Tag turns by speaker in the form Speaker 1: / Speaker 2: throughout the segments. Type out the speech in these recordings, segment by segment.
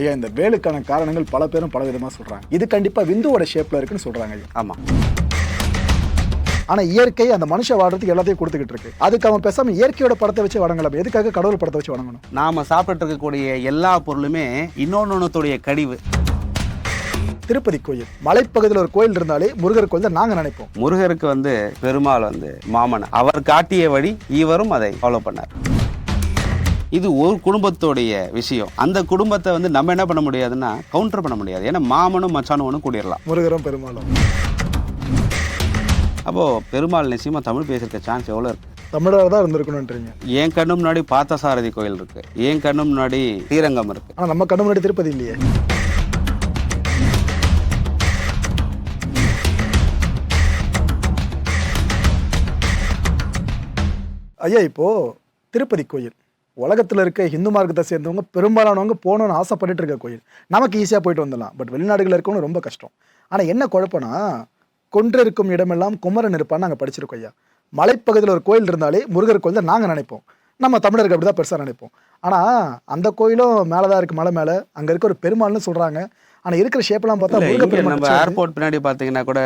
Speaker 1: ஐயா இந்த வேலுக்கான காரணங்கள் பல பேரும் பல விதமா சொல்றாங்க. இது கண்டிப்பா விந்துவோட ஷேப்ல இருக்குன்னு சொல்றாங்க ஐயா.
Speaker 2: ஆமாம்
Speaker 1: ஆனா இயற்கை அந்த மனுஷன் வாடுறதுக்கு எல்லாத்தையும் கொடுத்துக்கிட்டு இருக்கு. அதுக்கு அவன் பேசாம இயற்கையோட படத்தை வச்சு வணங்கலாம். எதுக்காக கடவுள் படத்தை வச்சு வணங்கணும்?
Speaker 2: நாம் சாப்பிட்டு இருக்கக்கூடிய எல்லா பொருளுமே இன்னொன்னுடைய கழிவு
Speaker 1: திருப்பதி கோயில். மலைப்பகுதியில் ஒரு கோயில் இருந்தாலே முருகர் கோயில் தான் நாங்க நினைப்போம்.
Speaker 2: முருகருக்கு வந்து பெருமாள் வந்து மாமன். அவர் காட்டிய வழி இவரும் அதை ஃபாலோ பண்ணார். இது ஒரு குடும்பத்தோடைய விஷயம். அந்த குடும்பத்தை வந்து நம்ம என்ன பண்ண முடியாதுன்னா கவுண்டர் பண்ண முடியாது. ஏன்னா மாமனும் மச்சானும் கூடிடலாம்
Speaker 1: முருகரும் பெருமாளும்.
Speaker 2: அப்போது பெருமாள் நிச்சயமாக தமிழ் பேசியிருக்க சான்ஸ் எவ்வளோ இருக்கு?
Speaker 1: தமிழர் தான் இருந்திருக்கணும்ன்றீங்க.
Speaker 2: என் கண்ணு முன்னாடி பார்த்தசாரதி கோயில் இருக்கு. என் கண்ணு முன்னாடி ஸ்ரீரங்கம் இருக்கு.
Speaker 1: ஆனா நம்ம கண்ணு முன்னாடி திருப்பதி இல்லையே. ஐயா இப்போ திருப்பதி கோயில். உலகத்தில் இருக்க இந்து மார்க்கத்தை சேர்ந்தவங்க பெரும்பாலானவங்க போகணும்னு ஆசைப்பட்டுட்டு இருக்க கோயில். நமக்கு ஈஸியாக போயிட்டு வந்துடலாம். பட் வெளிநாடுகளில் இருக்கணும்னு ரொம்ப கஷ்டம். ஆனால் என்ன குழப்பம்னா கொன்றிருக்கும் இடமெல்லாம் குமரன் இருப்பான்னு நாங்கள் படிச்சிருக்கோம் ஐயா. மலைப்பகுதியில் ஒரு கோயில் இருந்தாலே முருகர் கோயில் தான் நாங்கள் நினைப்போம். நம்ம தமிழர்கள் அப்படி தான் பெருசாக நினைப்போம். ஆனால் அந்த கோயிலும் மேலே தான் இருக்குது மலை மேலே. அங்கே இருக்க ஒரு பெருமாள்னு சொல்கிறாங்க ஆனால் இருக்கிற ஷேப்லாம் பார்த்தா
Speaker 2: நம்ம ஏர்போர்ட் பின்னாடி பார்த்தீங்கன்னா கூட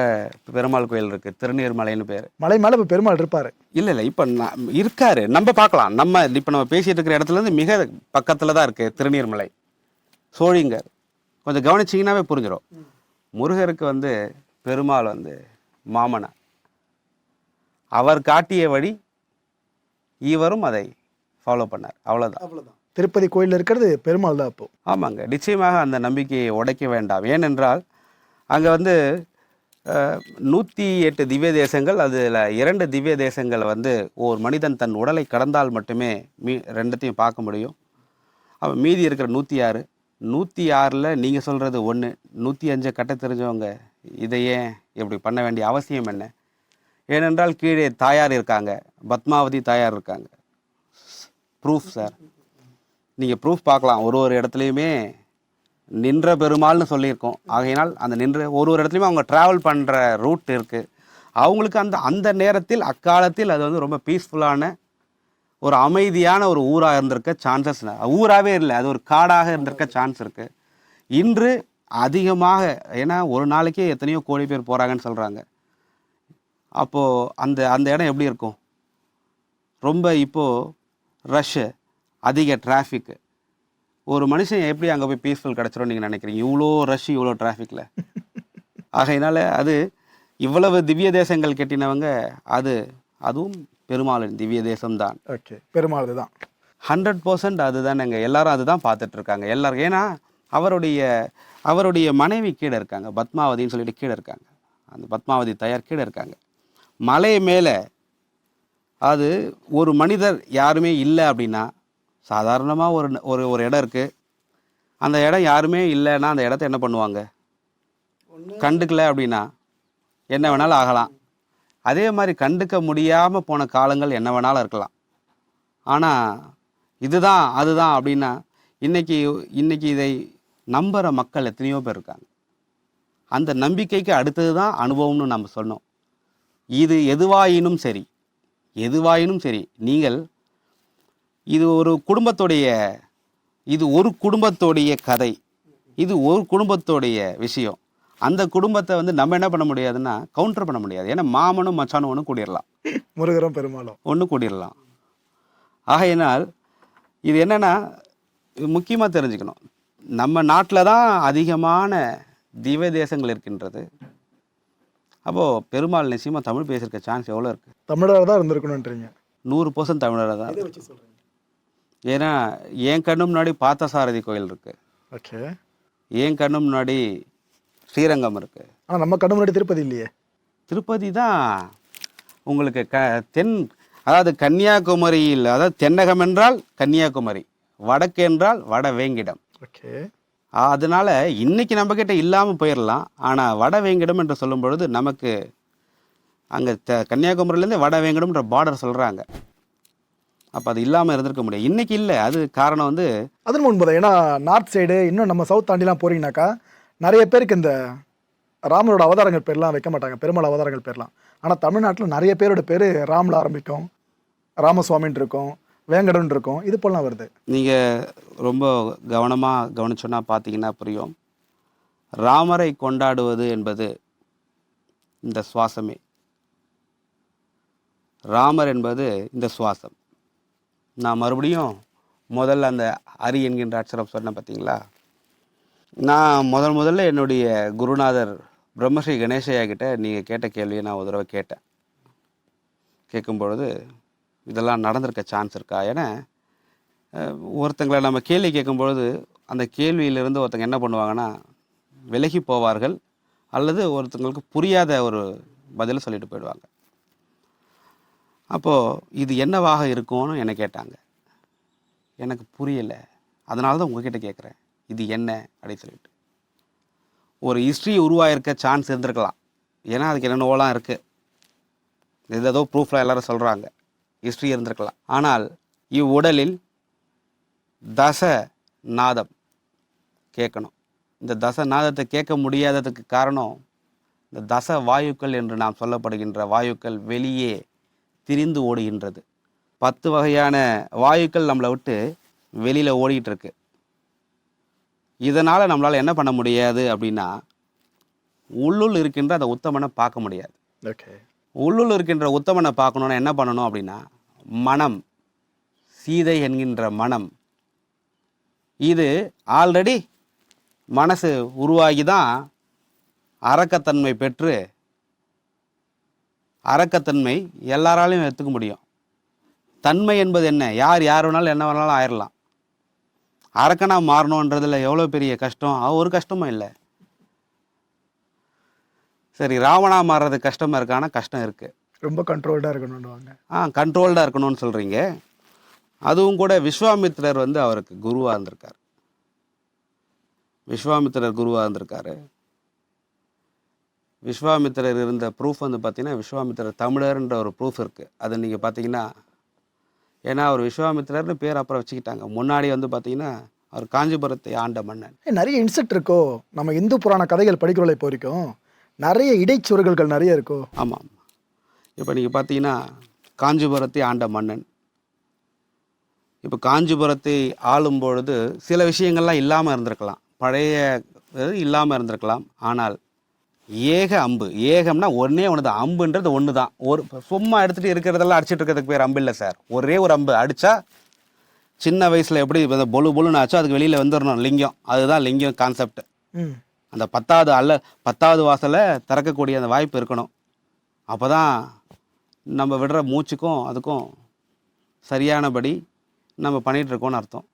Speaker 2: பெருமாள் கோயில் இருக்கு. திருநீர்மலைன்னு பேர்.
Speaker 1: மலை மேலே இப்போ பெருமாள் இருப்பார்.
Speaker 2: இல்ல இல்ல இப்ப நான் இருக்காரு. நம்ம பார்க்கலாம். நம்ம இப்ப நம்ம பேசிட்டு இருக்கிற இடத்துல இருந்து மிக பக்கத்துல தான் இருக்கு திருநீர்மலை. சோழிங்கர். கொஞ்சம் கவனிச்சிங்கன்னாவே புரிஞ்சிடும் முருகருக்கு வந்து பெருமாள் வந்து மாமனார். அவர் காட்டிய வழி இவரும் அதை ஃபாலோ பண்ணார். அவ்வளவுதான்.
Speaker 1: அவ்வளோதான் திருப்பதி கோயிலில் இருக்கிறது பெருமாள் தான் அப்போ.
Speaker 2: ஆமாங்க. நிச்சயமாக அந்த நம்பிக்கையை உடைக்க வேண்டாம். ஏனென்றால் அங்கே வந்து நூற்றி எட்டு திவ்ய தேசங்கள் அதில் இரண்டு திவ்ய தேசங்களை வந்து ஒரு மனிதன் தன் உடலை கடந்தால் மட்டுமே மீ ரெண்டத்தையும் பார்க்க முடியும். அவன் மீதி இருக்கிற நூற்றி ஆறு நூற்றி ஆறில் நீங்கள் சொல்கிறது ஒன்று நூற்றி அஞ்சை கட்ட தெரிஞ்சவங்க இதை ஏன் இப்படி பண்ண வேண்டிய அவசியம் என்ன? ஏனென்றால் கீழே தாயார் இருக்காங்க. பத்மாவதி தாயார் இருக்காங்க. ப்ரூஃப் சார் நீங்கள் ப்ரூஃப் பார்க்கலாம். ஒரு ஒரு இடத்துலையுமே நின்ற பெருமாள்னு சொல்லியிருக்கோம். ஆகையினால் அந்த நின்ற ஒரு ஒரு இடத்துலையுமே அவங்க ட்ராவல் பண்ணுற ரூட் இருக்குது அவங்களுக்கு அந்த அந்த நேரத்தில் அக்காலத்தில் அது வந்து ரொம்ப பீஸ்ஃபுல்லான ஒரு அமைதியான ஒரு ஊராக இருந்திருக்க சான்சஸ் ஊராகவே இல்லை அது ஒரு காடாக இருந்திருக்க சான்ஸ் இருக்குது இன்று அதிகமாக ஏன்னா ஒரு நாளைக்கே எத்தனையோ கோடி பேர் போகிறாங்கன்னு சொல்கிறாங்க அப்போது அந்த அந்த இடம் எப்படி இருக்கும்? ரொம்ப இப்போது ரஷ்ஷு அதிக டிராஃபிக்கு ஒரு மனுஷன் எப்படி அங்கே போய் பீஸ்ஃபுல் கிடச்சிரும் நீங்கள் நினைக்கிறீங்க? இவ்வளோ ரஷ் இவ்வளோ டிராஃபிக்கில் ஆகையினால அது இவ்வளவு திவ்ய தேசங்கள் கட்டினவங்க அது அதுவும் பெருமாளின் திவ்ய தேசம்தான்.
Speaker 1: ஓகே பெருமாள் தான்.
Speaker 2: ஹண்ட்ரட் பர்சன்ட் அதுதானேங்க. எல்லாரும் அதுதான் பார்த்துட்டு இருக்காங்க எல்லாரும் ஏன்னா அவருடைய அவருடைய மனைவி கீழே இருக்காங்க. பத்மாவதின்னு சொல்லிட்டு கீழே இருக்காங்க. அந்த பத்மாவதி தயார் கீழே இருக்காங்க. மலை மேலே அது ஒரு மனிதர் யாருமே இல்லை அப்படின்னா சாதாரணமாக ஒரு ஒரு ஒரு இடம் இருக்குது அந்த இடம் யாருமே இல்லைன்னா அந்த இடத்த என்ன பண்ணுவாங்க? கண்டுக்கல அப்படின்னா என்ன வேணாலும் ஆகலாம். அதே மாதிரி கண்டுக்க முடியாமல் போன காலங்கள் என்ன வேணாலும் இருக்கலாம். ஆனால் இதுதான் அதுதான் அப்படின்னா இன்னைக்கு இன்னைக்கு இதை நம்புகிற மக்கள் எத்தனையோ பேர் இருக்காங்க. அந்த நம்பிக்கைக்கு அடுத்தது தான் அனுபவம்னு நம்ம சொன்னோம் இது எதுவாயினும் சரி எதுவாயினும் சரி நீங்கள் இது ஒரு குடும்பத்துடைய இது ஒரு குடும்பத்துடைய கதை. இது ஒரு குடும்பத்துடைய விஷயம். அந்த குடும்பத்தை வந்து நம்ம என்ன பண்ண முடியாதுன்னா கவுண்டர் பண்ண முடியாது. ஏன்னா மாமனும் மச்சானும் ஒன்று கூடிடலாம்
Speaker 1: முருகரும் பெருமாளும்.
Speaker 2: ஒன்று கூடிடலாம் ஆகையினால் இது என்னன்னா முக்கியமாக தெரிஞ்சுக்கணும். நம்ம நாட்டில் தான் அதிகமான திவ்ய தேசங்கள் இருக்கின்றது. அப்போது பெருமாள் நிச்சயமாக தமிழ் பேசியிருக்க சான்ஸ் எவ்வளோ இருக்குது
Speaker 1: தமிழர் தான் இருந்திருக்கணும்ன்றீங்க.
Speaker 2: நூறு பர்சன்ட் தமிழராக தான் ஏன்னா என் கண்ணு முன்னாடி பார்த்தசாரதி கோயில் இருக்குது
Speaker 1: ஓகே.
Speaker 2: என் கண்ணு முன்னாடி ஸ்ரீரங்கம் இருக்குது
Speaker 1: ஆனால் நம்ம கண்ணு முன்னாடி திருப்பதி இல்லையே.
Speaker 2: திருப்பதி தான் உங்களுக்கு க தென் அதாவது கன்னியாகுமரியில் அதாவது தென்னகம் என்றால் கன்னியாகுமரி வடக்கு என்றால் வட வேங்கிடம்
Speaker 1: ஓகே
Speaker 2: அதனால இன்னைக்கு நம்ம கிட்ட இல்லாமல் போயிடலாம் ஆனால் வட வேங்கிடம் என்று சொல்லும் பொழுது நமக்கு அங்கே த கன்னியாகுமரியிலேருந்து வட வேங்கிடம்ன்ற பார்டர் சொல்கிறாங்க அப்போ அது இல்லாமல் இருந்திருக்க முடியாது. இன்னைக்கு இல்லை. அது காரணம் வந்து
Speaker 1: அது உண்மைதான் ஏன்னா நார்த் சைடு இன்னும் நம்ம சவுத் தாண்டிலாம் போறீங்கனாக்கா நிறைய பேருக்கு இந்த ராமரோட அவதாரங்கள் பேர்லாம் வைக்க மாட்டாங்க. பெருமாள் அவதாரங்கள் பேர்லாம். ஆனால் தமிழ்நாட்டில் நிறைய பேரோட பேர் ராமில் ஆரம்பிக்கும். ராமசுவாமின்னு இருக்கும் வேங்கடன் இருக்கும். இது போலாம் வருது.
Speaker 2: நீங்கள் ரொம்ப கவனமாக கவனிச்சோன்னா பார்த்தீங்கன்னா புரியும். ராமரை கொண்டாடுவது என்பது இந்த சுவாசமே. ராமர் என்பது இந்த சுவாசம். நான் மறுபடியும் முதல்ல அந்த அரி என்கின்ற அக்ஷரம் சொன்னேன் பார்த்தீங்களா? நான் முதல் முதல்ல என்னுடைய குருநாதர் பிரம்மஸ்ரீ கணேசையா கிட்ட நீங்கள் கேட்ட கேள்வியை நான் ஒரு தடவை கேட்டேன். கேட்கும் பொழுது இதெல்லாம் நடந்திருக்க சான்ஸ் இருக்கா ஏன்னா ஒருத்தங்களை நம்ம கேள்வி கேட்கும்பொழுது அந்த கேள்வியிலிருந்து ஒருத்தங்க என்ன பண்ணுவாங்கன்னா விலகி போவார்கள் அல்லது ஒருத்தங்களுக்கு புரியாத ஒரு பதிலை சொல்லிட்டு போயிடுவாங்க. அப்போது இது என்னவாக இருக்கும்னு என்னை கேட்டாங்க. எனக்கு புரியலை. அதனால தான் உங்ககிட்ட கேட்குறேன் இது என்ன அப்படின்னு சொல்லிட்டு. ஒரு ஹிஸ்ட்ரி உருவாயிருக்க சான்ஸ் இருந்திருக்கலாம். ஏன்னா அதுக்கு என்னென்னவோலாம் இருக்குது இது ஏதோ ப்ரூஃபில் எல்லாரும் சொல்கிறாங்க ஹிஸ்ட்ரி இருந்திருக்கலாம். ஆனால் இவ்வுடலில் தச நாதம் கேட்கணும். இந்த தச நாதத்தை கேட்க முடியாததுக்கு காரணம் இந்த தச வாயுக்கள் என்று நாம் சொல்லப்படுகின்ற வாயுக்கள் வெளியே திரிந்து ஓடுகின்றது. பத்து வகையான வாயுக்கள் நம்மளை விட்டு வெளியில் ஓடிட்டு இருக்கு இதனால் நம்மளால் என்ன பண்ண முடியாது அப்படின்னா உள்ளுள் இருக்கின்ற அந்த உத்தமனை பார்க்க முடியாது.
Speaker 1: ஓகே
Speaker 2: உள்ளுள் இருக்கின்ற உத்தமனை பார்க்கணுன்னா என்ன பண்ணணும் அப்படின்னா மனம் சீதை என்கின்ற மனம். இது ஆல்ரெடி மனசு உருவாகி தான் அரக்கத்தன்மை பெற்று அரக்கத்தன்மை எல்லாராலையும் எடுத்துக்க முடியும். தன்மை என்பது என்ன? யார் யார் வேணாலும் என்ன வேணாலும் ஆயிடலாம் அரக்கனா மாறணுன்றதுல எவ்வளோ பெரிய கஷ்டம்? ஒரு கஷ்டமும் இல்லை. சரி ராவணா மாறுறது கஷ்டமா இருக்கானா கஷ்டம் இருக்குது
Speaker 1: ரொம்ப கண்ட்ரோல்டாக இருக்கணும்னுவாங்க
Speaker 2: ஆ கண்ட்ரோல்டாக இருக்கணும்னு சொல்கிறீங்க அதுவும் கூட விஸ்வாமித்திரர் வந்து அவருக்கு குருவாக இருந்திருக்கார். விஸ்வாமித்திரர் குருவாக இருந்திருக்காரு. விஸ்வாமித்திரர் இருந்த ப்ரூஃப் வந்து பார்த்தீங்கன்னா விஸ்வாமித்திரர் தமிழர்ன்ற ஒரு ப்ரூஃப் இருக்குது அது நீங்கள் பார்த்தீங்கன்னா ஏன்னா அவர் விஸ்வாமித்திரர்னு பேர் அப்புறம் வச்சுக்கிட்டாங்க. முன்னாடி வந்து பார்த்தீங்கன்னா அவர் காஞ்சிபுரத்தை ஆண்ட மன்னன்.
Speaker 1: நிறைய இன்செக்ட் இருக்கோ? நம்ம இந்து புராண கதைகள் படிக்கிறோம்ல இப்போ வரைக்கும் நிறைய இடைச்சுவர்கள்கள் நிறைய இருக்கோ?
Speaker 2: ஆமாம் இப்போ நீங்கள் பார்த்தீங்கன்னா காஞ்சிபுரத்தை ஆண்ட மன்னன். இப்போ காஞ்சிபுரத்தை ஆளும் பொழுது சில விஷயங்கள்லாம் இல்லாமல் இருந்திருக்கலாம். பழைய இல்லாமல் இருந்திருக்கலாம். ஆனால் ஏக அம்பு. ஏகம்னா ஒன்றே ஒன்று தான் அம்புன்றது ஒன்று தான் ஒரு சும்மா எடுத்துகிட்டு இருக்கிறதெல்லாம் அடிச்சிட்டு இருக்கிறதுக்கு பேர் அம்பு இல்லை சார். ஒரே ஒரு அம்பு. அடித்தா சின்ன வயசில் எப்படி இந்த பொலு பொலுன்னு ஆச்சோ அதுக்கு வெளியில் வந்துடணும் லிங்கம். அதுதான் லிங்கம் கான்செப்ட் அந்த பத்தாவது அல்ல பத்தாவது வாசலை திறக்கக்கூடிய அந்த வாய்ப்பு இருக்கணும். அப்போ தான் நம்ம விடுற மூச்சுக்கும் அதுக்கும் சரியானபடி நம்ம பண்ணிகிட்டு இருக்கோம்னு அர்த்தம்.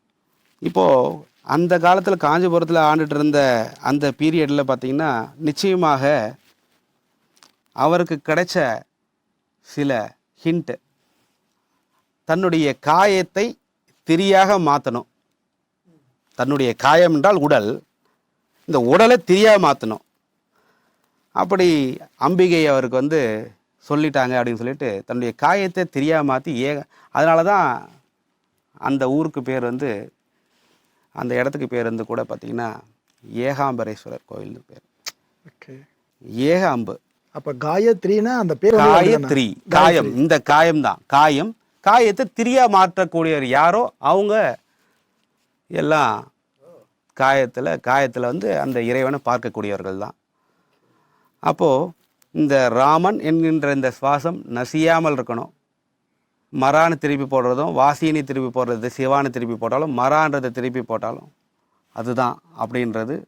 Speaker 2: இப்போது அந்த காலத்தில் காஞ்சிபுரத்தில் ஆண்டுட்டு இருந்த அந்த பீரியடில் பார்த்திங்கன்னா நிச்சயமாக அவருக்கு கிடைச்ச சில ஹிண்ட்டு தன்னுடைய காயத்தை திரியாக மாற்றணும் தன்னுடைய காயம் என்றால் உடல். இந்த உடலை திரியாக மாற்றணும் அப்படி அம்பிகை அவருக்கு வந்து சொல்லிட்டாங்க அப்படின்னு சொல்லிட்டு தன்னுடைய காயத்தை தெரியாமல் மாற்றி ஏக அதனால தான் அந்த ஊருக்கு பேர் வந்து அந்த இடத்துக்கு பேர் வந்து கூட பார்த்திங்கன்னா ஏகாம்பரேஸ்வரர் கோயில்னு பேர்.
Speaker 1: ஓகே.
Speaker 2: ஏக அம்பு.
Speaker 1: அப்ப காயத்ரினா அந்த பேர்?
Speaker 2: காயத்ரி காயம். இந்த காயம் தான். காயம். காயத்தை திரியா மாற்றக்கூடியவர் யாரோ அவங்க எல்லாம் காயத்தில் காயத்தில் வந்து அந்த இறைவனை பார்க்கக்கூடியவர்கள் தான். அப்போது இந்த ராமன் என்கின்ற இந்த சுவாசம் நசியாமல் இருக்கணும். மரான்னு திருப்பி போடுறதும் வாசினி திருப்பி போடுறது சிவான்னு திருப்பி போட்டாலும் மரான்றதை திருப்பி போட்டாலும் அதுதான் அப்படின்றது.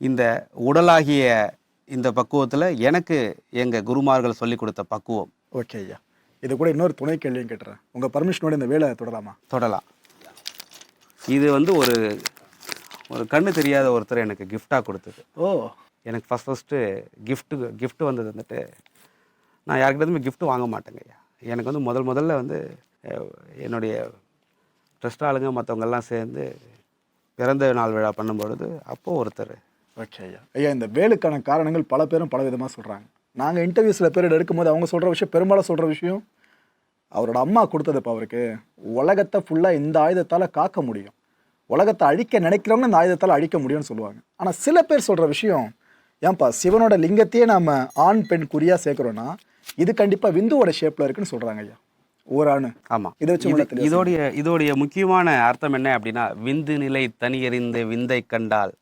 Speaker 2: இந்த உடலாகிய இந்த பக்குவத்தில் எனக்கு எங்கள் குருமார்கள் சொல்லி கொடுத்த பக்குவம்.
Speaker 1: ஓகே ஐயா. இது கூட இன்னொரு துணை கேள்வியும் கேட்டுறேன். உங்க பர்மிஷனோட இந்த வேலை தொடராமா
Speaker 2: தொடலாம். இது வந்து ஒரு ஒரு கண்ணு தெரியாத ஒருத்தர் எனக்கு கிஃப்டாக கொடுத்தது.
Speaker 1: ஓ.
Speaker 2: எனக்கு ஃபஸ்ட் ஃபஸ்ட்டு கிஃப்ட்டு gift வந்தது வந்துட்டு நான் யாருக்கிட்டதுமே gift வாங்க மாட்டேங்க ஐயா. எனக்கு வந்து முதல் முதல்ல வந்து என்னுடைய ட்ரஸ்ட் ஆளுங்க மற்றவங்கெல்லாம் சேர்ந்து பிறந்த நாள் விழா பண்ணும்பொழுது அப்போது ஒருத்தர்.
Speaker 1: ஓகே ஐயா. ஐயா இந்த வேலுக்கான காரணங்கள் பல பேரும் பல விதமாக சொல்கிறாங்க நாங்கள் இன்டர்வியூஸில் பேர் எடுக்கும்போது அவங்க சொல்கிற விஷயம் பெரும்பாலும் சொல்கிற விஷயம் அவரோட அம்மா கொடுத்ததுப்பா அவருக்கு உலகத்தை ஃபுல்லாக இந்த ஆயுதத்தால் காக்க முடியும். உலகத்தை அழிக்க நினைக்கிறவங்க இந்த ஆயுதத்தால் அழிக்க முடியும்னு சொல்லுவாங்க. ஆனால் சில பேர் சொல்கிற விஷயம் ஏன்பா சிவனோட லிங்கத்தையே நாம் ஆண் பெண் குறியாக சேர்க்குறோன்னா இது கண்டிப்பாக விந்துவோட ஷேப்பில் இருக்குன்னு சொல்கிறாங்க ஐயா. ஓராணு
Speaker 2: ஆமாம்
Speaker 1: இதை வச்சு
Speaker 2: இதோடைய இதோடைய முக்கியமான அர்த்தம் என்ன அப்படின்னா விந்து நிலை தனியறிந்து விந்தை கண்டால்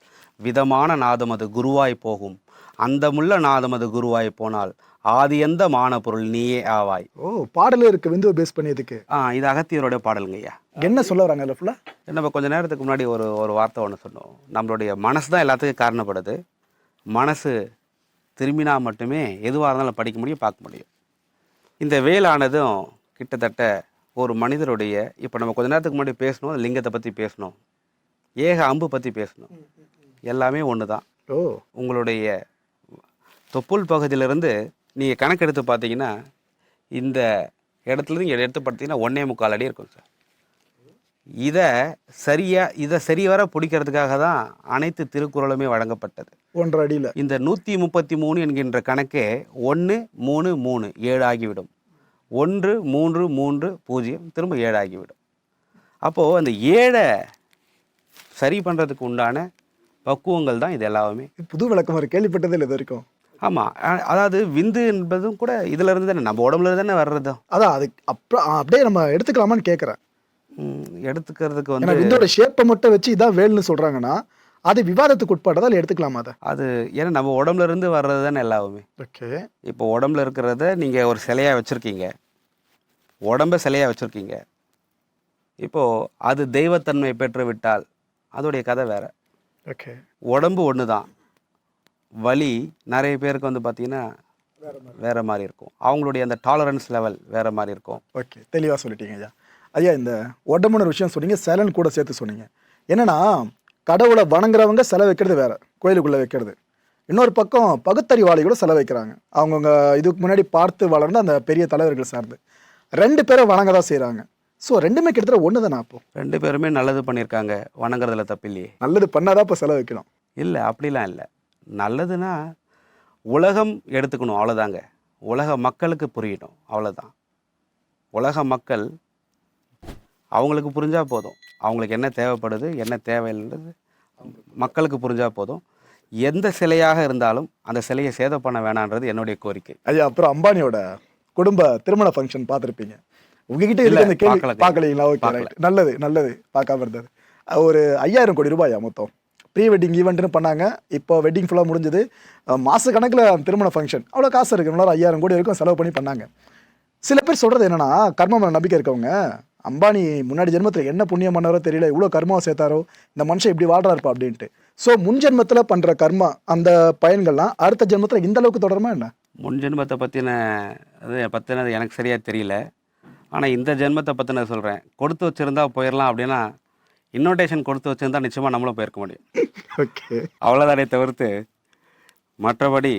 Speaker 2: விதமான நாதம் அது குருவாய் போகும். அந்தமுள்ள நாதம் அது குருவாய் போனால் ஆதியந்த மான பொருள் நீயே ஆவாய்.
Speaker 1: ஓ பாடலே இருக்கு விந்துவை பேஸ் பண்ணி இதுக்கு
Speaker 2: ஆ இது அகத்தியருடைய பாடலுங்க ஐயா.
Speaker 1: என்ன சொல்ல வராங்க அதில் ஃபுல்லாக
Speaker 2: நம்ம கொஞ்ச நேரத்துக்கு முன்னாடி ஒரு ஒரு வார்த்தை ஒன்று சொன்னோம். நம்மளுடைய மனசு தான் எல்லாத்துக்கும் காரணப்படுது. மனசு திரும்பினா மட்டுமே எதுவாக இருந்தாலும் படிக்க முடியும் பார்க்க முடியும். இந்த வேலானதும் கிட்டத்தட்ட ஒரு மனிதருடைய இப்போ நம்ம கொஞ்ச நேரத்துக்கு முன்னாடி பேசணும் லிங்கத்தை பற்றி பேசணும். ஏக அம்பு பற்றி பேசணும். எல்லாமே ஒன்று தான்.
Speaker 1: ஓ.
Speaker 2: உங்களுடைய தொப்புள் பகுதியிலிருந்து நீங்கள் கணக்கெடுத்து பார்த்தீங்கன்னா இந்த இடத்துலேருந்து இங்கே எடுத்து பார்த்தீங்கன்னா ஒன்றே முக்கால் அடி இருக்கும் சார். இதை சரியாக இதை சரிவர பிடிக்கிறதுக்காக தான் அனைத்து திருக்குறளுமே வழங்கப்பட்டது.
Speaker 1: ஒன்றரை அடியில்.
Speaker 2: இந்த நூற்றி முப்பத்தி மூணு என்கின்ற கணக்கே ஒன்று மூணு மூணு ஏழு ஆகிவிடும். ஒன்று மூன்று மூன்று பூஜ்ஜியம் திரும்ப ஏழு ஆகிவிடும். அப்போது அந்த ஏழை சரி பண்ணுறதுக்கு உண்டான பக்குவங்கள் தான் இது எல்லாமே.
Speaker 1: புது விளக்கம் ஒரு கேள்விப்பட்டதே இல்லை இது வரைக்கும்
Speaker 2: ஆமாம் அதாவது விந்து என்பதும் கூட இதுல இருந்து தானே நம்ம உடம்புல தானே வர்றது?
Speaker 1: அதான் அது அப்புறம் அப்படியே நம்ம எடுத்துக்கலாமான்னு கேட்குறேன்
Speaker 2: எடுத்துக்கிறதுக்கு வந்து
Speaker 1: விந்தோட ஷேப்பை மட்டும் வச்சு இதான் வேல்னு சொல்றாங்கன்னா அது விவாதத்துக்கு உட்பட்டதா இல்லை எடுத்துக்கலாமா அதை.
Speaker 2: அது ஏன்னா நம்ம உடம்புல இருந்து வர்றது தானே எல்லாமே.
Speaker 1: ஓகே.
Speaker 2: இப்போ உடம்புல இருக்கிறத நீங்கள் ஒரு சிலையாக வச்சுருக்கீங்க. உடம்ப சிலையாக வச்சுருக்கீங்க. இப்போது அது தெய்வத்தன்மை பெற்று விட்டால் அதோடைய கதை வேற.
Speaker 1: ஓகே.
Speaker 2: உடம்பு ஒன்று தான் வலி நிறைய பேருக்கு வந்து பார்த்தீங்கன்னா வேற மாதிரி. இருக்கும். அவங்களுடைய அந்த டாலரன்ஸ் லெவல் வேற மாதிரி இருக்கும்.
Speaker 1: ஓகே. தெளிவாக சொல்லிட்டீங்க ஐயா. ஐயா இந்த உடம்புன விஷயம் சொன்னீங்க சிலைன்னு கூட சேர்த்து சொன்னீங்க. என்னன்னா கடவுளை வணங்குறவங்க சிலை வைக்கிறது வேற கோயிலுக்குள்ளே வைக்கிறது. இன்னொரு பக்கம் பகுத்தறிவாளி கூட சிலை வைக்கிறாங்க. அவங்கவுங்க இதுக்கு முன்னாடி பார்த்து வளர்ந்த அந்த பெரிய தலைவர்கள் சார்ந்து. ரெண்டு பேரும் வணங்க தான் செய்கிறாங்க ஸோ ரெண்டுமே கிட்டத்தட்ட ஒன்று தானே அப்போ?
Speaker 2: ரெண்டு பேருமே நல்லது பண்ணியிருக்காங்க. வணங்குறதுல தப்பில்லையே.
Speaker 1: நல்லது பண்ணாதான் இப்போ செலவு வைக்கணும்?
Speaker 2: இல்லை அப்படிலாம் இல்லை. நல்லதுன்னா உலகம் எடுத்துக்கணும் அவ்வளோதாங்க உலக மக்களுக்கு புரியணும் அவ்வளோதான் உலக மக்கள் அவங்களுக்கு புரிஞ்சா போதும். அவங்களுக்கு என்ன தேவைப்படுது என்ன தேவையில்லைன்றது மக்களுக்கு புரிஞ்சா போதும். எந்த சிலையாக இருந்தாலும் அந்த சிலையை சேதம் பண்ண வேணான்றது என்னுடைய கோரிக்கை.
Speaker 1: ஐயா அப்புறம் அம்பானியோட குடும்ப திருமண ஃபங்க்ஷன் பார்த்துருப்பீங்க. உங்ககிட்ட இருக்க அந்த கேள்வி. பார்க்கலீங்களா? ஓகே நல்லது நல்லது. பார்க்காம இருந்தது. ஒரு ஐயாயிரம் கோடி ரூபாயா மொத்தம்? ப்ரீ வெட்டிங் ஈவெண்ட்னு பண்ணாங்க. இப்போ வெட்டிங் ஃபுல்லாக முடிஞ்சது. மாத கணக்கில் திருமண ஃபங்க்ஷன் அவ்வளோ காசு இருக்கு. நம்மளால ஐயாயிரம் கோடி வரைக்கும் செலவு பண்ணி பண்ணாங்க. சில பேர் சொல்கிறது என்னன்னா கர்ம நம்பிக்கை இருக்கவங்க அம்பானி முன்னாடி ஜென்மத்தில் என்ன புண்ணியம் பண்ணாரோ தெரியல இவ்வளோ கர்மாவை சேர்த்தாரோ இந்த மனுஷன் இப்படி வாழ்றாருப்பா அப்படின்ட்டு. ஸோ முன் ஜென்மத்தில் பண்ணுற கர்மா அந்த பயன்கள்லாம் அடுத்த ஜென்மத்தில் இந்த அளவுக்கு தொடருமா என்ன?
Speaker 2: முன் ஜென்மத்தை பற்றின அது பற்றினது எனக்கு சரியாக தெரியல. ஆனால் இந்த ஜென்மத்தை பற்றின சொல்கிறேன் கொடுத்து வச்சுருந்தா போயிடலாம் அப்படின்னா இன்விடேஷன் கொடுத்து வச்சுருந்தா நிச்சயமாக நம்மளும் போயிருக்க முடியும்.
Speaker 1: ஓகே
Speaker 2: அவ்வளோதானே தவிர்த்து மற்றபடி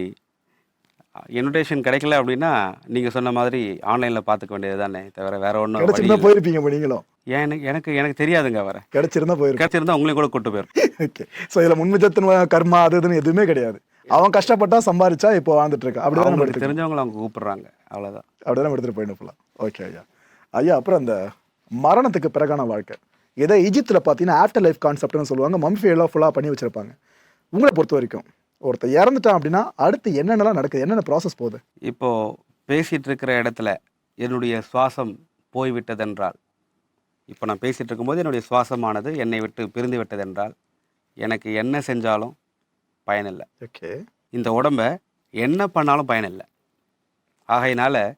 Speaker 2: இன்விடேஷன் கிடைக்கல அப்படின்னா நீங்கள் சொன்ன மாதிரி ஆன்லைனில் பார்த்துக்க வேண்டியது தானே தவிர வேற ஒன்றும்
Speaker 1: கிடைச்சிருந்தா போயிருப்பீங்க நீங்களும்.
Speaker 2: எனக்கு எனக்கு எனக்கு தெரியாதுங்க வர
Speaker 1: கிடைச்சிருந்தா போயிருக்கேன்
Speaker 2: கிடைச்சிருந்தா உங்களையும் கூட கூட்டு போயிரும்
Speaker 1: ஓகே. ஸோ இதில் முன்மிச்சத்தின் கர்மா அது இதுன்னு எதுவுமே கிடையாது. அவன் கஷ்டப்பட்டா சம்பாரிச்சா இப்போ வாழ்ந்துட்டு இருக்கான் அப்படிதான் நம்ம
Speaker 2: தெரிஞ்சவங்களை அவங்க கூப்பிடுறாங்க. அவ்வளோதான்
Speaker 1: அப்படிதான் நம்ம எடுத்துட்டு போயிடும் ஃபுல்லாக ஓகே ஐயா. ஐயா அப்புறம் அந்த மரணத்துக்கு பிறகான வாழ்க்கை. இதை ஈஜிப்தில் பார்த்தீங்கன்னா ஆஃப்டர் லைஃப் கான்செப்ட்னு சொல்லுவாங்க. மம்ஃபி எல்லாம் ஃபுல்லாக பண்ணி வச்சிருப்பாங்க. உங்களை பொறுத்த வரைக்கும் ஒருத்தர் இறந்துட்டான் அப்படின்னா அடுத்து என்னென்னலாம் நடக்குது? என்னென்ன ப்ராசஸ் போகுது?
Speaker 2: இப்போது பேசிகிட்டு இருக்கிற இடத்துல என்னுடைய சுவாசம் போய்விட்டதென்றால் இப்போ நான் பேசிகிட்டு இருக்கும்போது என்னுடைய சுவாசமானது என்னை விட்டு பிரிந்து விட்டதென்றால் எனக்கு என்ன செஞ்சாலும் பயனில்லை.
Speaker 1: ஓகே.
Speaker 2: இந்த உடம்ப என்ன பண்ணாலும் பயனில்லை. ஆகையினால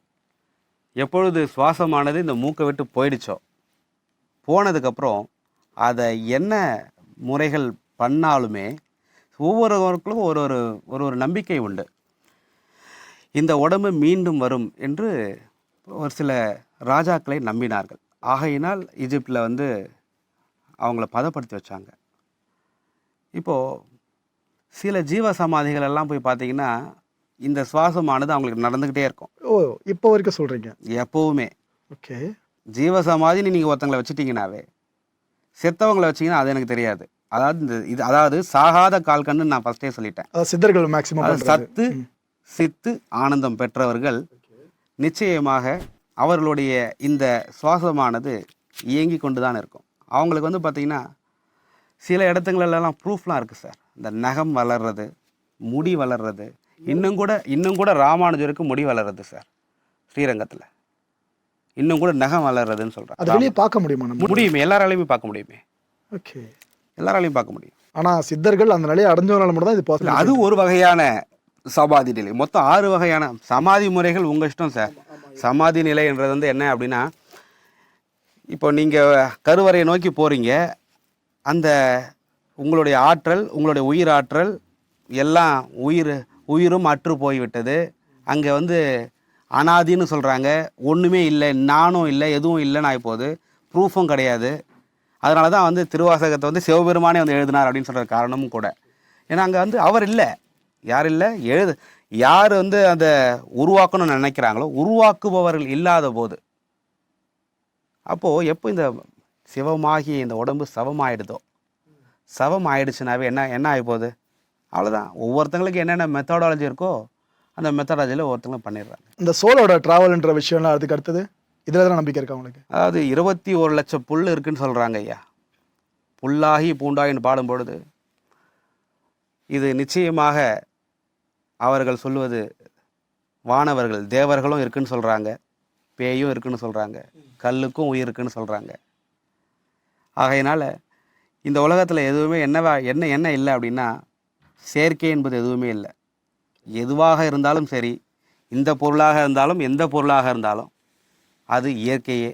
Speaker 2: எப்பொழுது சுவாசமானது இந்த மூக்கை விட்டு போயிடுச்சோ போனதுக்கப்புறம் அதை என்ன முறைகள் பண்ணாலுமே ஒவ்வொருவருக்கும் ஒரு ஒரு ஒரு ஒரு நம்பிக்கை உண்டு. இந்த உடம்பு மீண்டும் வரும் என்று ஒரு சில ராஜாக்களை நம்பினார்கள். ஆகையினால் ஈஜிப்டில் வந்து அவங்கள பதப்படுத்தி வச்சாங்க. இப்போது சில ஜீவ சமாதிகள் எல்லாம் போய் பார்த்தீங்கன்னா இந்த சுவாசமானது அவங்களுக்கு நடந்துக்கிட்டே இருக்கும்.
Speaker 1: ஓ இப்போ வரைக்கும் சொல்கிறீங்க
Speaker 2: எப்போவுமே.
Speaker 1: ஓகே.
Speaker 2: ஜீவ சமாதின்னு நீங்கள் ஒருத்தங்களை வச்சுட்டீங்கனாவே செத்தவங்களை வச்சீங்கன்னா அது எனக்கு தெரியாது. அதாவது இந்த இது அதாவது சாகாத கால்கன்னு நான் ஃபஸ்ட்டே சொல்லிட்டேன்.
Speaker 1: சித்தர்கள் மேக்ஸிமம்
Speaker 2: அது சத்து சித்து ஆனந்தம் பெற்றவர்கள் நிச்சயமாக அவர்களுடைய இந்த சுவாசமானது இயங்கி கொண்டு தான் இருக்கும். அவங்களுக்கு வந்து பார்த்திங்கன்னா சில இடத்துங்களெல்லாம் ப்ரூஃப்லாம் இருக்குது சார் இந்த நகம் வளர்றது முடி வளர்றது இன்னும் கூட இன்னும் கூட ராமானுஜருக்கு முடி வளர்றது சார் ஸ்ரீரங்கத்தில். இன்னும் கூட நகம் வளர்றதுன்னு
Speaker 1: அது
Speaker 2: சொல்கிறாங்க
Speaker 1: வெளியே பார்க்க முடியுமா
Speaker 2: முடியுமே எல்லாராலையுமே பார்க்க முடியுமே.
Speaker 1: ஓகே
Speaker 2: எல்லாராலையும் பார்க்க முடியும்.
Speaker 1: ஆனா சித்தர்கள் அந்த நிலையை அடைஞ்சவனால மட்டும் தான் இது பாசிபிள்
Speaker 2: அது ஒரு வகையான சமாதி நிலை. மொத்தம் ஆறு வகையான சமாதி முறைகள் உங்கள் இஷ்டம் சார். சமாதி நிலைன்றது வந்து என்ன அப்படின்னா இப்போ நீங்கள் கருவறையை நோக்கி போகிறீங்க அந்த உங்களுடைய ஆற்றல் உங்களுடைய உயிர் ஆற்றல் எல்லாம் உயிர் உயிரும் அற்று போய்விட்டது. அங்கே வந்து அனாதின்னு சொல்கிறாங்க ஒன்றுமே இல்லை நானும் இல்லை எதுவும் இல்லைன்னு ஆகிப்போகுது ப்ரூஃபும் கிடையாது. அதனால தான் வந்து திருவாசகத்தை வந்து சிவபெருமானே வந்து எழுதினார் அப்படின்னு சொல்கிற காரணமும் கூட. ஏன்னா அங்கே வந்து அவர் இல்லை. யார் இல்லை? எழுது யார் வந்து அதை உருவாக்கணும்னு நினைக்கிறாங்களோ உருவாக்குபவர்கள் இல்லாத போது. அப்போது எப்போ இந்த சிவமாகி இந்த உடம்பு சவமாயிடுதோ? சவம் ஆயிடுச்சுனாவே என்ன என்ன ஆகி போகுது அவ்வளோதான் ஒவ்வொருத்தங்களுக்கு என்னென்ன மெத்தடாலஜி இருக்கோ அந்த மெத்தடாலஜியில் ஒவ்வொருத்தங்களும் பண்ணிடுறாங்க.
Speaker 1: இந்த சோலோட ட்ராவல்ன்ற விஷயம்லாம் அதுக்கு அடுத்தது? இதில் தான் நம்பிக்கை இருக்கா உங்களுக்கு?
Speaker 2: அதாவது இருபத்தி ஒரு லட்சம் புல் இருக்குன்னு சொல்கிறாங்க ஐயா. புல்லாகி பூண்டாயின்னு பாடும் பொழுது இது நிச்சயமாக அவர்கள் சொல்லுவது வானவர்கள் தேவர்களும் இருக்குன்னு சொல்கிறாங்க பேயும் இருக்குன்னு சொல்கிறாங்க கல்லுக்கும் உயிர் இருக்குன்னு சொல்கிறாங்க ஆகையினால இந்த உலகத்தில் எதுவுமே என்னவா என்ன என்ன இல்லை அப்படின்னா செயற்கை என்பது எதுவுமே இல்லை. எதுவாக இருந்தாலும் சரி இந்த பொருளாக இருந்தாலும் எந்த பொருளாக இருந்தாலும் அது இயற்கையே.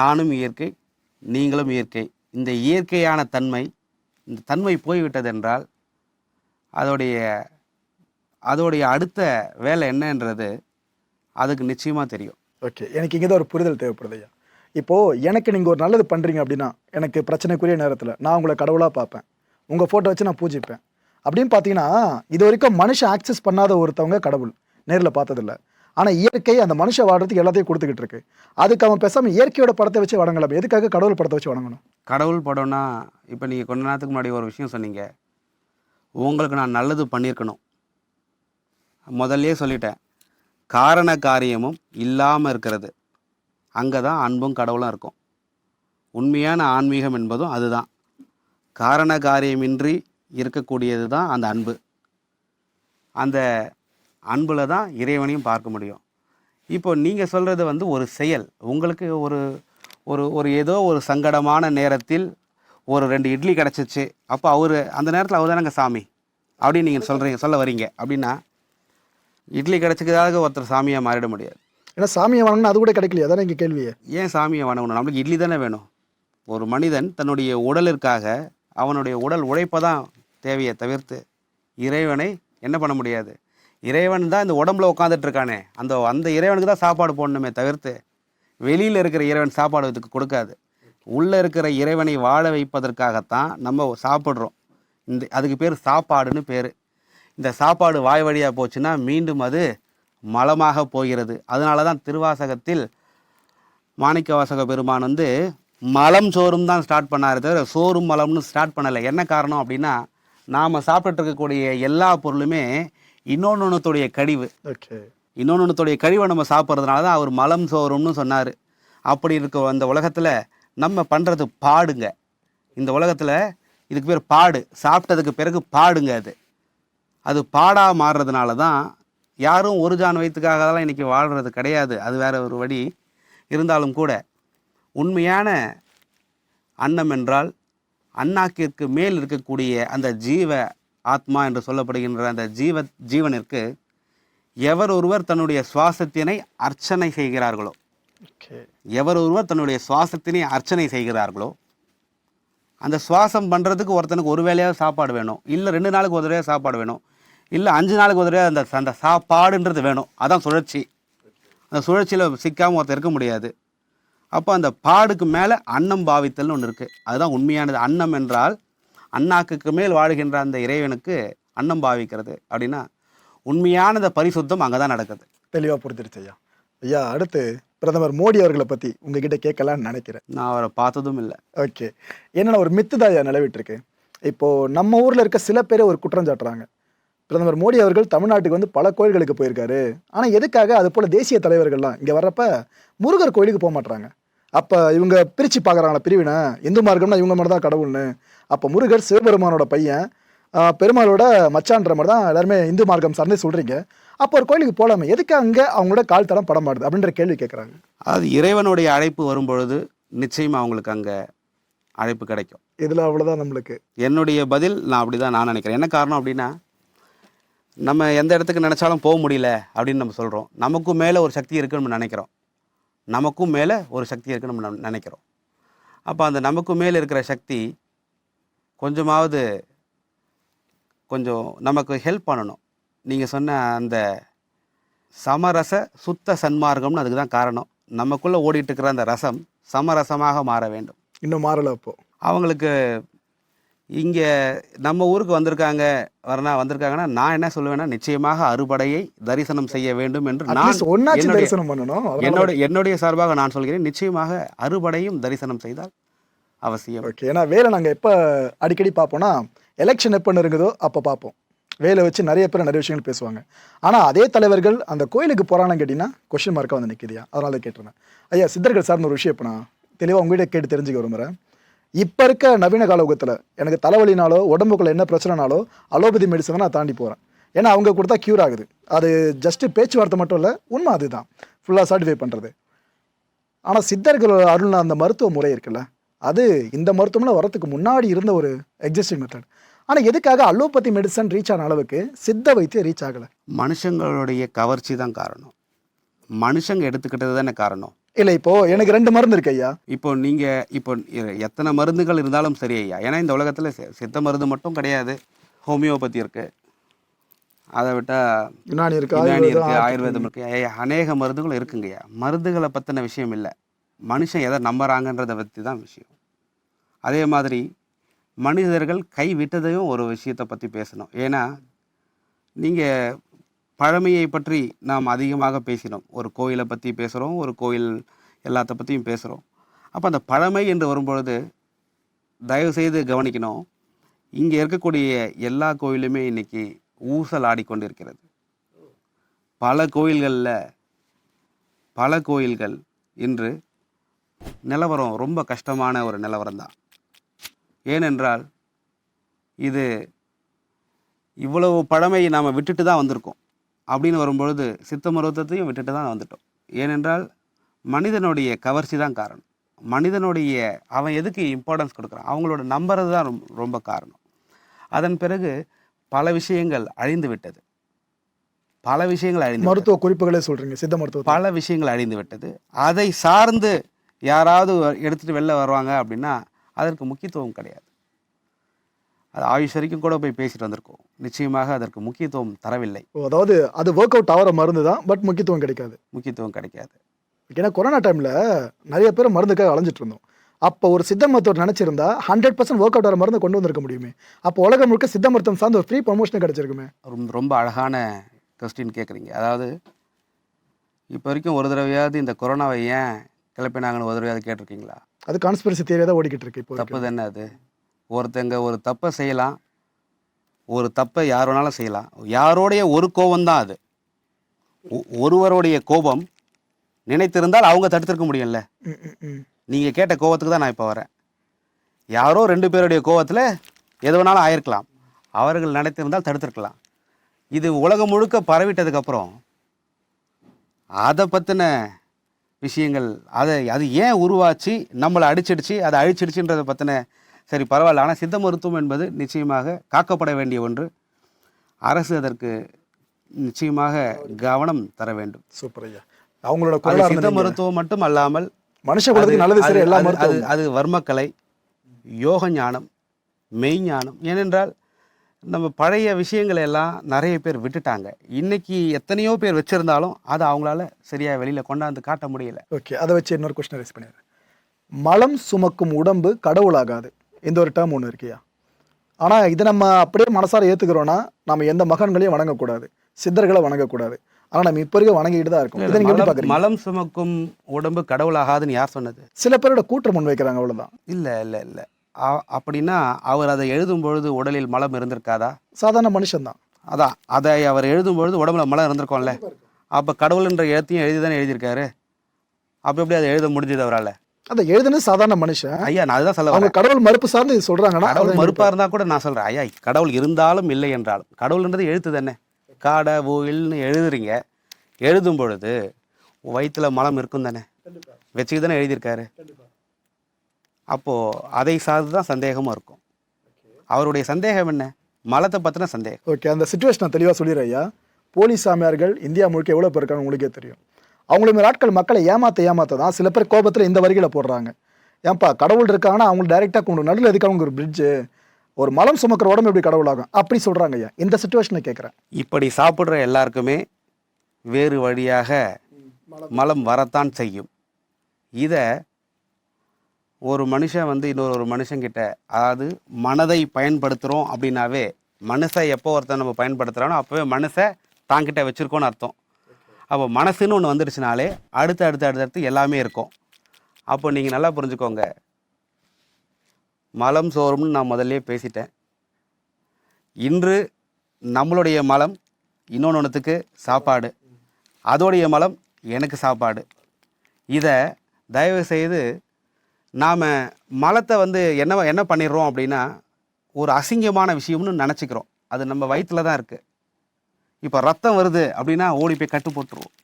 Speaker 2: நானும் இயற்கை நீங்களும் இயற்கை. இந்த இயற்கையான தன்மை இந்த தன்மை போய்விட்டதென்றால் அதோடைய அதோடைய அடுத்த வேலை என்னன்றது அதுக்கு நிச்சயமாக தெரியும்.
Speaker 1: ஓகே எனக்கு இங்கே தான் ஒரு புரிதல் தேவைப்படுது ஐயா. இப்போது எனக்கு நீங்கள் ஒரு நல்லது பண்ணுறீங்க அப்படின்னா எனக்கு பிரச்சனைக்குரிய நேரத்தில் நான் உங்களை கடவுளாக பார்ப்பேன். உங்கள் ஃபோட்டோ வச்சு நான் பூஜிப்பேன். அப்படின்னு பார்த்தீங்கன்னா இது வரைக்கும் மனுஷன் ஆக்சஸ் பண்ணாத ஒருத்தவங்க கடவுள். நேரில் பார்த்ததில்ல. ஆனால் இயற்கை அந்த மனுஷன் வாடுறதுக்கு எல்லாத்தையும் கொடுத்துக்கிட்டு இருக்கு. அதுக்கு அவன் பேசாமல் இயற்கையோட படத்தை வச்சு வணங்கலாம். எதுக்காக கடவுள் படத்தை வச்சு வணங்கணும்?
Speaker 2: கடவுள் படம்னா இப்போ நீங்கள் கொஞ்ச நேரத்துக்கு முன்னாடி ஒரு விஷயம் சொன்னீங்க. உங்களுக்கு நான் நல்லது பண்ணியிருக்கணும். முதல்லே சொல்லிட்டேன். காரண காரியமும் இல்லாமல் இருக்கிறது. அங்கே தான் அன்பும் கடவுளும் இருக்கும். உண்மையான ஆன்மீகம் என்பதும் அதுதான். காரண காரியமின்றி இருக்கக்கூடியது தான் அந்த அன்பு. அந்த அன்பில் தான் இறைவனையும் பார்க்க முடியும். இப்போ நீங்கள் சொல்கிறது வந்து ஒரு செயல். உங்களுக்கு ஒரு ஒரு ஒரு ஏதோ ஒரு சங்கடமான நேரத்தில் ஒரு ரெண்டு இட்லி கிடச்சிச்சு. அப்போ அவர் அந்த நேரத்தில் அவர் தானங்க சாமி? அப்படின்னு நீங்கள் சொல்கிறீங்க சொல்ல வரீங்க. அப்படின்னா இட்லி கிடச்சிக்கிறதாக ஒருத்தர் சாமியாக மாறிட முடியாது.
Speaker 1: ஏன்னா சாமியை வணங்கினா அது கூட கிடைக்கலையா அதானே இங்கே கேள்வியே
Speaker 2: ஏன் சாமியை வணங்கணும்? நம்மளுக்கு இட்லி தானே வேணும். ஒரு மனிதன் தன்னுடைய உடலிற்காக அவனுடைய உடல் உழைப்பை தான் தேவையை தவிர்த்து இறைவனை என்ன பண்ண முடியாது? இறைவன் தான் இந்த உடம்புல உட்காந்துட்டு இருக்கானே அந்த அந்த இறைவனுக்கு தான் சாப்பாடு போடணுமே தவிர்த்து வெளியில் இருக்கிற இறைவன் சாப்பாடு இதுக்கு கொடுக்காது. உள்ளே இருக்கிற இறைவனை வாழ வைப்பதற்காகத்தான் நம்ம சாப்பிட்றோம். இந்த அதுக்கு பேர் சாப்பாடுன்னு பேர். இந்த சாப்பாடு வாய் வழியாக போச்சுன்னா மீண்டும் அது மலமாக போகிறது. அதனால தான் திருவாசகத்தில் மாணிக்கவாசக பெருமான் வந்து மலம் சோறும் தான் ஸ்டார்ட் பண்ணார் தவிர சோறும் மலம்னு ஸ்டார்ட் பண்ணலை. என்ன காரணம் அப்படின்னா நாம் சாப்பிட்டுட்டு இருக்கக்கூடிய எல்லா பொருளுமே இன்னொன்றுடைய கழிவு.
Speaker 1: ஓகே
Speaker 2: இன்னொன்றுடைய கழிவை நம்ம சாப்பிட்றதுனால தான் அவர் மலம் சோறும்னு சொன்னார். அப்படி இருக்க அந்த உலகத்தில் நம்ம பண்ணுறது பாடுங்க. இந்த உலகத்தில் இதுக்கு பேர் பாடு. சாப்பிட்டதுக்கு பிறகு பாடுங்க அது. அது பாடாக மாறுறதுனால தான் யாரும் ஒரு ஜான் வயிற்றுக்காகலாம் இன்றைக்கி வாழ்கிறது கிடையாது. அது வேற ஒரு வழி. இருந்தாலும் கூட உண்மையான அன்னம் என்றால் அண்ணாக்கிற்கு மேல் இருக்கக்கூடிய அந்த ஜீவ ஆத்மா என்று சொல்லப்படுகின்ற அந்த ஜீவ ஜீவனிற்கு எவர் ஒருவர் தன்னுடைய சுவாசத்தினை அர்ச்சனை செய்கிறார்களோ எவர் ஒருவர் தன்னுடைய சுவாசத்தினை அர்ச்சனை செய்கிறார்களோ அந்த சுவாசம் பண்ணுறதுக்கு ஒருத்தனுக்கு ஒரு வேளையாவது சாப்பாடு வேணும் இல்லை ரெண்டு நாளுக்கு ஒரு தடவை சாப்பாடு வேணும் இல்லை அஞ்சு நாளுக்கு ஒரு தடவை அந்த அந்த சாப்பாடுன்றது வேணும். அதான் சுழற்சி. அந்த சுழற்சியில் சிக்காமல் ஒருத்தர் இருக்க முடியாது. அப்போ அந்த பாடுக்கு மேலே அன்னம் பாவித்தல்னு ஒன்று இருக்குது அதுதான் உண்மையானது. அன்னம் என்றால் அண்ணாக்குக்கு மேல் வாழ்கின்ற அந்த இறைவனுக்கு அன்னம் பாவிக்கிறது அப்படின்னா உண்மையான பரிசுத்தம் அங்கே தான் நடக்குது.
Speaker 1: தெளிவாக புரிஞ்சிருச்சு ஐயா. ஐயா அடுத்து பிரதமர் மோடி அவர்களை பற்றி உங்ககிட்ட கேட்கலான்னு நினைக்கிறேன்.
Speaker 2: நான் அவரை பார்த்ததும் இல்லை.
Speaker 1: ஓகே. என்னென்ன ஒரு மித்து தான் ஐயா நிலவிட்டு இருக்கு இப்போ நம்ம ஊர்ல இருக்க சில பேரை ஒரு குற்றம் சாட்டுறாங்க. பிரதமர் மோடி அவர்கள் தமிழ்நாட்டுக்கு வந்து பல கோயில்களுக்கு போயிருக்காரு. ஆனா எதுக்காக அது போல தேசிய தலைவர்கள்லாம் இங்க வர்றப்ப முருகர் கோயிலுக்கு போக மாட்டாங்க அப்ப இவங்க பிரிச்சு பார்க்கறாங்களா பிரிவினை? இந்து மார்க்கம்னா இவங்க மட்டும் தான் கடவுள்னு. அப்ப முருகர் சிவபெருமானோட பையன் பெருமாளோட மச்சான்ற மாதிரி தான் எல்லாருமே இந்து மார்க்கம் சார்ந்தே சொல்றீங்க. அப்போ ஒரு கோயிலுக்கு போகலாமே எதுக்கு அங்கே அவங்களோட கால் தடம் பட மாட்டுது அப்படின்ற கேள்வி கேட்குறாங்க
Speaker 2: அது இறைவனுடைய அழைப்பு வரும்பொழுது நிச்சயமாக அவங்களுக்கு அங்கே அழைப்பு கிடைக்கும்.
Speaker 1: இதில் அவ்வளோதான் நம்மளுக்கு.
Speaker 2: என்னுடைய பதில் நான் அப்படி தான் நான் நினைக்கிறேன். என்ன காரணம் அப்படின்னா நம்ம எந்த இடத்துக்கு நினச்சாலும் போக முடியல அப்படின்னு நம்ம சொல்கிறோம் நமக்கும் மேலே ஒரு சக்தி இருக்குன்னு நம்ம நினைக்கிறோம். நமக்கும் மேலே ஒரு சக்தி இருக்குன்னு நம்ம நம் நினைக்கிறோம். அப்போ அந்த நமக்கும் மேலே இருக்கிற சக்தி கொஞ்சமாவது கொஞ்சம் நமக்கு ஹெல்ப் பண்ணணும். நீங்கள் சொன்ன அந்த சமரச சுத்த சன்மார்க்கம்னு அதுக்கு தான் காரணம். நமக்குள்ளே ஓடிட்டு இருக்கிற அந்த ரசம் சமரசமாக மாற வேண்டும்.
Speaker 1: இன்னும் மாறலை அப்போ.
Speaker 2: அவங்களுக்கு இங்கே நம்ம ஊருக்கு வந்திருக்காங்க வரனா வந்திருக்காங்கன்னா நான் என்ன சொல்லுவேன்னா நிச்சயமாக அறுபடையை தரிசனம் செய்ய வேண்டும் என்று நான்
Speaker 1: தரிசனம் பண்ணணும்.
Speaker 2: என்னோட என்னுடைய சார்பாக நான் சொல்கிறேன் நிச்சயமாக அறுபடையும் தரிசனம் செய்தால் அவசியம்.
Speaker 1: ஓகே ஏன்னா வேலை நாங்கள் எப்போ அடிக்கடி பார்ப்போம்னா எலெக்ஷன் எப்போ நெருங்குதோ அப்போ பார்ப்போம். வேலை வச்சு நிறைய பேர் நிறைய விஷயங்கள் பேசுவாங்க. ஆனால் அதே தலைவர்கள் அந்த கோயிலுக்கு போகிறான்னு கேட்டிங்கன்னா கொஷின் மார்க்காக வந்து நிற்கிதியா அதனால தான் கேட்டிருந்தேன் ஐயா சித்தர்கள் சார்ந்த ஒரு விஷயம் இப்போ நான் தெளிவாக உங்ககிட்ட கேட்டு தெரிஞ்சுக்க விரும்புகிறேன் இப்போ இருக்க நவீன காலகத்தில் எனக்கு தலைவலினாலோ உடம்புக்குள்ள என்ன பிரச்சனைனாலோ அலோபதி மெடிசனை நான் தாண்டி போகிறேன் ஏன்னா அவங்க கொடுத்தா க்யூர் ஆகுது. அது ஜஸ்ட்டு பேச்சுவார்த்தை மட்டும் இல்லை உண்மை அதுதான். ஃபுல்லாக சர்டிஃபை பண்ணுறது ஆனால் சித்தர்கள் அருள்னா அந்த மருத்துவ முறை இருக்குல்ல அது இந்த மருத்துவம்ல வரத்துக்கு முன்னாடி இருந்த ஒரு எக்ஸிஸ்டிங் மெத்தட் ஆனால் எதுக்காக அலோபதி மெடிசன் ரீச் ஆன அளவுக்கு சித்த வைத்தியம் ரீச் ஆகலை?
Speaker 2: மனுஷங்களுடைய கவர்ச்சி தான் காரணம். மனுஷங்க எடுத்துக்கிட்டது தானே காரணம்.
Speaker 1: இல்லை இப்போ எனக்கு ரெண்டு மருந்து இருக்கு ஐயா.
Speaker 2: இப்போ நீங்கள் இப்போ எத்தனை மருந்துகள் இருந்தாலும் சரி ஐயா. ஏன்னா இந்த உலகத்தில் சித்த மருந்து மட்டும் கிடையாது. ஹோமியோபதி இருக்குது அதை விட்டால்
Speaker 1: யுனானி இருக்கு
Speaker 2: யுனானி
Speaker 1: ஆயுர்வேதம்,
Speaker 2: இருக்கு ஆயுர்வேதம் இருக்கு. அநேக மருந்துகள் இருக்குங்கய்யா மருந்துகளை பற்றின விஷயம் இல்லை. மனுஷன் எதை நம்புறாங்கன்றதை பற்றி தான் விஷயம். அதே மாதிரி மனிதர்கள் கை விட்டதையும் ஒரு விஷயத்தை பற்றி பேசணும். ஏன்னா நீங்கள் பழமையை பற்றி நாம் அதிகமாக பேசினோம். ஒரு கோயிலை பற்றி பேசுகிறோம் ஒரு கோயில் எல்லாத்த பற்றியும் பேசுகிறோம் அப்போ அந்த பழமை என்று வரும்பொழுது தயவு செய்து கவனிக்கணும். இங்கே இருக்கக்கூடிய எல்லா கோயிலுமே இன்றைக்கி ஊசல் ஆடிக்கொண்டிருக்கிறது. பல கோயில்களில் பல கோயில்கள் இன்று நிலவரம் ரொம்ப கஷ்டமான ஒரு நிலவரம் தான் ஏனென்றால் இது இவ்வளவு பழமை நாம் விட்டுட்டு தான் வந்திருக்கோம். அப்படின்னு வரும்பொழுது சித்த மருத்துவத்தையும் விட்டுட்டு தான் வந்துட்டோம். ஏனென்றால் மனிதனுடைய கவர்ச்சி தான் காரணம். மனிதனுடைய அவன் எதுக்கு இம்பார்ட்டன்ஸ் கொடுக்குறான்? அவங்களோட நம்புறது தான் ரொம்ப ரொம்ப காரணம். அதன் பிறகு பல விஷயங்கள் அழிந்து விட்டது. பல விஷயங்கள் அழிந்து.
Speaker 1: மருத்துவ குறிப்புகளே சொல்றீங்க சித்த மருத்துவம்
Speaker 2: பல விஷயங்கள் அழிந்து விட்டது. அதை சார்ந்து யாராவது எடுத்துட்டு வெளில வருவாங்க அப்படின்னா அதற்கு முக்கியத்துவம் கிடையாது. அது ஆயுஷ் வரைக்கும் கூட போய் பேசிட்டு வந்திருக்கோம். நிச்சயமாக அதற்கு முக்கியத்துவம் தரவில்லை.
Speaker 1: அதாவது அது ஒர்க் அவுட் ஆகிற மருந்து தான் பட் முக்கியத்துவம் கிடைக்காது.
Speaker 2: முக்கியத்துவம் கிடைக்காது.
Speaker 1: ஏன்னா கொரோனா டைமில் நிறைய பேர் மருந்துக்காக அலைஞ்சிட்டு இருந்தோம். அப்போ ஒரு சித்த மருத்துவர் நினச்சிருந்தா ஹண்ட்ரட் பர்சன்ட் ஒர்க் அவுட் ஆகிற மருந்து கொண்டு வந்திருக்க முடியுமே? அப்போ உலகம் முழுக்க சித்த மருத்துவம் சார்ந்த ஒரு ஃப்ரீ ப்ரமோஷன் கிடைச்சிருக்குமே?
Speaker 2: ரொம்ப அழகான கொஸ்டின் கேட்குறீங்க. அதாவது இப்போ வரைக்கும் ஒரு தடவையாவது இந்த கொரோனாவை ஏன் கிளப்பினாங்கன்னு ஒரு தடவையாவது கேட்டிருக்கீங்களா?
Speaker 1: அது கான்ஸ்பிரசி தேரியாக தான் ஓடிக்கிட்டு இருக்கு இப்போ
Speaker 2: தப்பு தானே அது? ஒருத்தங்க ஒரு தப்பை செய்யலாம் ஒரு தப்பை யார் வேணாலும் செய்யலாம். யாரோடைய ஒரு கோபம் தான் அது ஒருவருடைய கோபம் நினைத்திருந்தால் அவங்க தடுத்திருக்க முடியும்ல. நீங்கள் கேட்ட கோபத்துக்கு தான் நான் இப்போ வரேன். யாரோ ரெண்டு பேருடைய கோபத்தில் எது வேணாலும் ஆயிருக்கலாம். அவர்கள் நினைத்திருந்தால் தடுத்திருக்கலாம். இது உலகம் முழுக்க பரவிட்டதுக்கப்புறம் அதை பற்றின விஷயங்கள் அதை அது ஏன் உருவாச்சு நம்மளை அடிச்சிடுச்சு அதை அழிச்சிடுச்சுன்றதை பற்றின சரி பரவாயில்ல. ஆனால் சித்த மருத்துவம் என்பது நிச்சயமாக காக்கப்பட வேண்டிய ஒன்று. அரசு அதற்கு நிச்சயமாக கவனம் தர வேண்டும்.
Speaker 1: சூப்பர் ஐயா. அவங்களோட
Speaker 2: சித்த மருத்துவம் மட்டும் அல்லாமல்
Speaker 1: மனுஷ குலத்துக்கு நல்லது சரி
Speaker 2: அது- அது- வர்மக்கலை யோக ஞானம் மெய் ஞானம். ஏனென்றால் நம்ம பழைய விஷயங்களை எல்லாம் நிறைய பேர் விட்டுட்டாங்க. இன்னைக்கு எத்தனையோ பேர் வச்சிருந்தாலும் அதை அவங்களால சரியா வெளியில கொண்டாந்து காட்ட முடியல.
Speaker 1: ஓகே அதை வச்சு இன்னொரு கொஸ்டின் ரைஸ் பண்ணிடுறேன். மலம் சுமக்கும் உடம்பு கடவுளாகாது. இந்த ஒரு டேர்ம் ஒன்று இருக்கியா? ஆனால் இதை நம்ம அப்படியே மனசார ஏற்றுக்கிறோன்னா நம்ம எந்த மகன்களையும் வணங்கக்கூடாது. சித்தர்களை வணங்கக்கூடாது. ஆனால் நம்ம இப்போ இருக்க வணங்கிட்டு தான் இருக்கோம். இதை நீங்கள் எப்படி
Speaker 2: மலம் சுமக்கும் உடம்பு கடவுளாகாதுன்னு யார் சொன்னது?
Speaker 1: சில பேரோட கூற்றம் முன் வைக்கிறாங்க அவ்வளோதான்
Speaker 2: இல்ல இல்ல. இல்ல அப்படின்னா அவர் அதை எழுதும் பொழுது உடலில் மலம் இருந்திருக்காதா?
Speaker 1: சாதாரண மனுஷன்தான்
Speaker 2: அதான் அதை அவர் எழுதும் பொழுது உடம்புல மலம் இருந்திருக்கோம்ல. அப்ப கடவுள்ன்ற எழுத்தையும் எழுதி தானே எழுதியிருக்காரு? அப்ப எப்படி அதை எழுத முடிஞ்சது அவரால?
Speaker 1: அதை எழுதுனது சாதாரண மனுஷன்.
Speaker 2: ஐயா நான் அதுதான் சொல்ல
Speaker 1: அவங்க கடவுள் மறுப்பு சார்ந்து இது சொல்றாங்கன்னா
Speaker 2: கடவுள் மறுப்பா இருந்தா கூட நான் சொல்றேன். ஐயா கடவுள் இருந்தாலும் இல்லை என்றாலும். கடவுள்ன்றது எழுத்து தானே. கடவுள்னு எழுதுறீங்க. எழுதும் பொழுது வயிற்றுல மலம் இருக்கும் தானே? வச்சுக்கு தானே எழுதியிருக்காரு? அப்போது அதை சார்ந்து தான் சந்தேகமும் இருக்கும். அவருடைய சந்தேகம் என்ன? மலத்தை பற்றின சந்தேகம்.
Speaker 1: ஓகே அந்த சுச்சுவேஷன் தெளிவாக சொல்லிடுறேன் ஐயா. போலீஸ் சாமியார்கள் இந்தியா முழுக்க எவ்வளோ பேர் இருக்காங்க உங்களுக்கே தெரியும். அவங்கள மாதிரி ஆட்கள் மக்களை ஏமாற்ற ஏமாத்த தான் சில பேர் கோபத்தில் இந்த வரிகளை போடுறாங்க. ஏன்பா கடவுள் இருக்காங்கன்னா அவங்க டைரெக்டாக கொண்டு நடுவில் எதுக்கு அவங்க ஒரு பிரிட்ஜு ஒரு மலம் சுமக்கிற உடம்பு எப்படி கடவுளாகும் அப்படி சொல்கிறாங்க ஐயா. இந்த சுச்சுவேஷனை கேட்குறேன்
Speaker 2: இப்படி சாப்பிட்ற எல்லாருக்குமே வேறு வழியாக மலம் வரத்தான் செய்யும். இதை ஒரு மனுஷன் வந்து இன்னொரு ஒரு மனுஷங்கிட்ட அதாவது மனதை பயன்படுத்துகிறோம் அப்படின்னாவே மனசை எப்போ ஒருத்தன் நம்ம பயன்படுத்துகிறானோ அப்போவே மனசை தாங்கிட்ட வச்சுருக்கோன்னு அர்த்தம். அப்போ மனசுன்னு ஒன்று வந்துடுச்சுனாலே அடுத்து அடுத்து அடுத்தடுத்து எல்லாமே இருக்கும். அப்போ நீங்கள் நல்லா புரிஞ்சுக்கோங்க. மலம் சோறும்னு நான் முதல்லயே பேசிட்டேன். இன்று நம்மளுடைய மலம் இன்னொன்றுத்துக்கு சாப்பாடு. அதோடைய மலம் எனக்கு சாப்பாடு. இதை தயவு செய்து நாம் மலத்தை வந்து என்ன என்ன பண்ணிடுறோம் அப்படின்னா ஒரு அசிங்கமான விஷயம்னு நினச்சிக்கிறோம். அது நம்ம வயிற்றில் தான் இருக்குது இப்போ ரத்தம் வருது அப்படின்னா ஓடி போய் கட்டு போட்டுருவோம்.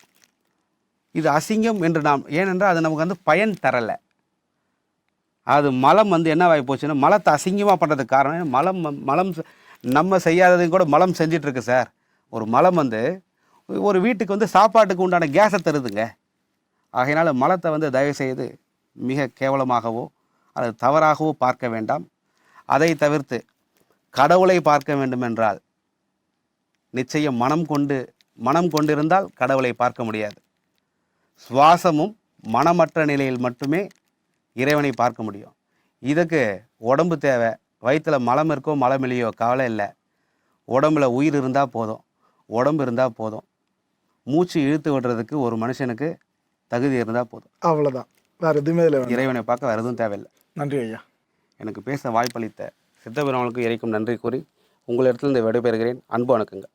Speaker 2: இது அசிங்கம் என்று நாம் ஏனென்றால் அது நமக்கு வந்து பயன் தரலை. அது மலம் வந்து என்ன ஆகி போச்சுன்னா மலத்தை அசிங்கமாக பண்ணுறதுக்கு காரணம் மலம் மலம் செ- நம்ம செய்யாததையும் கூட மலம் செஞ்சிட்ருக்கு சார். ஒரு மலம் வந்து ஒரு வீட்டுக்கு வந்து சாப்பாட்டுக்கு உண்டான கேஸை தருதுங்க. ஆகையினால் மலத்தை வந்து தயவுசெய்து மிக கேவலமாகவோ அல்லது தவறாகவோ பார்க்க வேண்டாம். அதை தவிர்த்து கடவுளை பார்க்க வேண்டுமென்றால் நிச்சயம் மனம் கொண்டு மனம் கொண்டிருந்தால் கடவுளை பார்க்க முடியாது. சுவாசமும் மனமற்ற நிலையில் மட்டுமே இறைவனை பார்க்க முடியும். இதுக்கு உடம்பு தேவை. வயிற்றுல மலம் இருக்கோ மலம் இல்லையோ கவலை இல்லை. உடம்புல உயிர் இருந்தால் போதும். உடம்பு இருந்தால் போதும். மூச்சு இழுத்து விடுறதுக்கு ஒரு மனுஷனுக்கு தகுதி இருந்தால் போதும்.
Speaker 1: அவ்வளோதான் வேறு எதுவுமே இல்லை
Speaker 2: இறைவனை பார்க்க வேறு எதுவும் தேவையில்லை.
Speaker 1: நன்றி ஐயா.
Speaker 2: எனக்கு பேச வாய்ப்பளித்த சித்தபெருமானுக்கு இறைக்கும் நன்றி கூறி உங்களிடத்தில் இந்த விடைபெறுகிறேன். அன்பு வணக்கங்கள்.